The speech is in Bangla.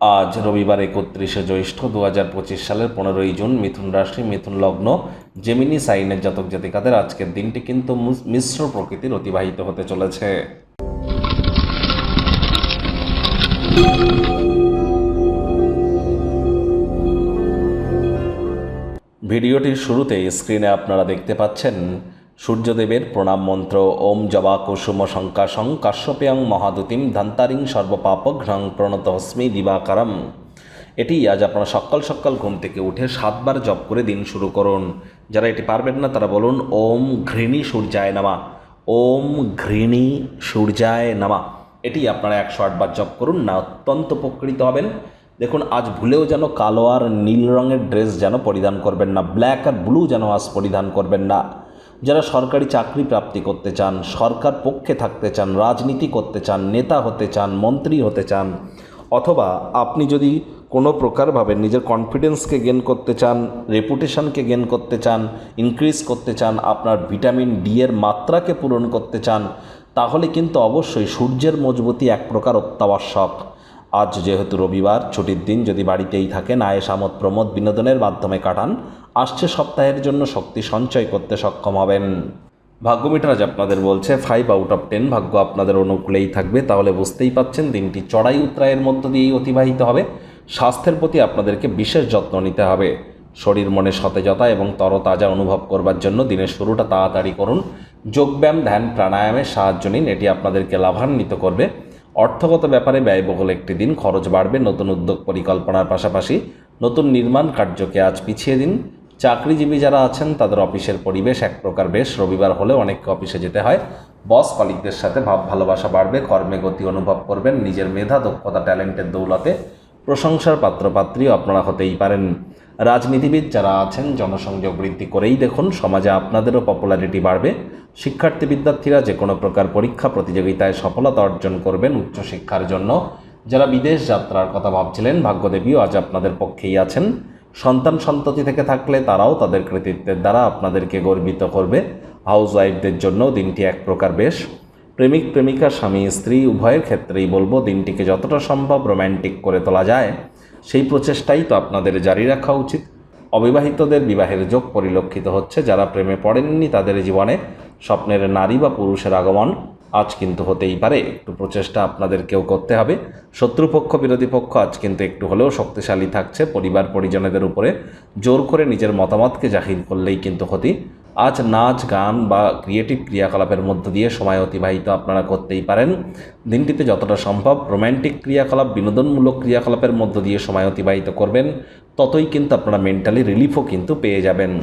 আজ রবিবার একত্রিশে জ্যৈষ্ঠ দু হাজার পঁচিশ সালের পনেরোই জুন মিথুন রাশি, মিথুন লগ্ন জেমিনি সাইনের জাতক জাতিকাদের আজকের দিনটি কিন্তু মিশ্র প্রকৃতির অতিবাহিত হতে চলেছে। ভিডিওটির শুরুতে স্ক্রিনে আপনারা দেখতে পাচ্ছেন সূর্যদেবের প্রণাম মন্ত্র, ওম জবা কুসুম শঙ্কাশং কাশ্যপেয়ং মহাদুতিম ধন্তারিং সর্বপাপ ঘ্রং প্রণত হস্মি দিবাকারম। এটি আজ আপনারা সকাল সকাল ঘুম থেকে উঠে সাতবার জপ করে দিন শুরু করুন। যারা এটি পারবেন না, তারা বলুন, ওম ঘৃণী সূর্যায় নামা। ওম ঘৃণী সূর্যায় নামা। এটি আপনারা একশো আটবার জপ করুন, না অত্যন্ত উপকৃত হবেন। দেখুন, আজ ভুলেও যেন কালো আর নীল রঙের ড্রেস যেন পরিধান করবেন না, ব্ল্যাক আর ব্লু যেন আজ পরিধান করবেন না। যারা সরকারি চাকরি প্রাপ্তি করতে চান, সরকার পক্ষে থাকতে চান, রাজনীতি করতে চান, নেতা হতে চান, মন্ত্রী হতে চান, অথবা আপনি যদি কোনো প্রকারভাবে নিজের কনফিডেন্সকে গেন করতে চান রেপুটেশনকে গেন করতে চান ইনক্রিজ করতে চান, আপনার ভিটামিন ডি এর মাত্রাকে পূরণ করতে চান, তাহলে কিন্তু অবশ্যই সূর্যের মজবুতি এক প্রকার অত্যাবশ্যক। আজ যেহেতু রবিবার, ছুটির দিন, যদি বাড়িতেই থাকেন আয়েস আমোদ প্রমোদ বিনোদনের মাধ্যমে কাটান আসছে সপ্তাহের জন্য শক্তি সঞ্চয় করতে সক্ষম হবেন। ভাগ্যমিটার আজ আপনাদের বলছে ফাইভ আউট অফ টেন ভাগ্য আপনাদের অনুকূলেই থাকবে। তাহলে বুঝতেই পাচ্ছেন, দিনটি চড়াই উত্তরায়ের মধ্য দিয়েই অতিবাহিত হবে। স্বাস্থ্যের প্রতি আপনাদেরকে বিশেষ যত্ন নিতে হবে। শরীর মনে সতেজতা এবং তরতাজা অনুভব করবার জন্য দিনের শুরুটা তাড়াতাড়ি করুন। যোগব্যায়াম, ধ্যান প্রাণায়ামের সাহায্য নিন, এটি আপনাদেরকে লাভান্বিত করবে। অর্থগত ব্যাপারে ব্যয়বহুল একটি দিন, খরচ বাড়বে, নতুন উদ্যোগ পরিকল্পনার পাশাপাশি নতুন নির্মাণ কার্যকে আজ পিছিয়ে দিন। চাকরিজীবী যারা আছেন, তাদের অফিসের পরিবেশ এক প্রকার বেশ। রবিবার হলে অনেককে অফিসে যেতে হয়। বস কলিকদের সাথে ভাব, ভালোবাসা বাড়বে, কর্মে গতি অনুভব করবেন, নিজের মেধা, দক্ষতা, ট্যালেন্টের দৌলতে প্রশংসার পাত্রপাত্রীও আপনারা হতেই পারেন। রাজনীতিবিদ যারা আছেন, জনসংযোগ বৃদ্ধি করেই দেখুন, সমাজে আপনাদেরও পপুলারিটি বাড়বে। শিক্ষার্থী বিদ্যার্থীরা যে কোনো প্রকার পরীক্ষা, প্রতিযোগিতায় সফলতা অর্জন করবেন উচ্চশিক্ষার জন্য। যারা বিদেশ যাত্রার কথা ভাবছিলেন, ভাগ্যদেবীও আজ আপনাদের পক্ষেই আছেন। সন্তান সন্ততি থেকে থাকলে তারাও তাদের কৃতিত্বের দ্বারা আপনাদেরকে গর্বিত করবে। হাউস ওয়াইফদের জন্য দিনটি এক প্রকার বেশ। প্রেমিক, প্রেমিকা, স্বামী, স্ত্রী, উভয়ের ক্ষেত্রেই বলব, দিনটিকে যতটা সম্ভব রোম্যান্টিক করে তোলা যায়। সেই প্রচেষ্টাই তো আপনাদের জারি রাখা উচিত। অবিবাহিতদের বিবাহের যোগ পরিলক্ষিত হচ্ছে। যারা প্রেমে পড়েননি তাদের জীবনে স্বপ্নের নারী বা পুরুষের আগমন আজ কিন্তু হতেই পারে, একটু প্রচেষ্টা আপনাদেরকেও করতে হবে। শত্রুপক্ষ, বিরোধী পক্ষ আজ কিন্তু একটু হলেও শক্তিশালী থাকছে, পরিবার পরিজনেদের উপরে জোর করে নিজের মতামতকে জাহির করলেই কিন্তু ক্ষতি। আজ নাচ, গান বা ক্রিয়েটিভ ক্রিয়াকলাপের মধ্য দিয়ে সময় অতিবাহিত আপনারা করতেই পারেন। দিনটিতে যতটা সম্ভব রোম্যান্টিক ক্রিয়াকলাপ, বিনোদনমূলক ক্রিয়াকলাপের মধ্য দিয়ে সময় অতিবাহিত করবেন, ততই কিন্তু আপনারা মেন্টালি রিলিফও কিন্তু পেয়ে যাবেন।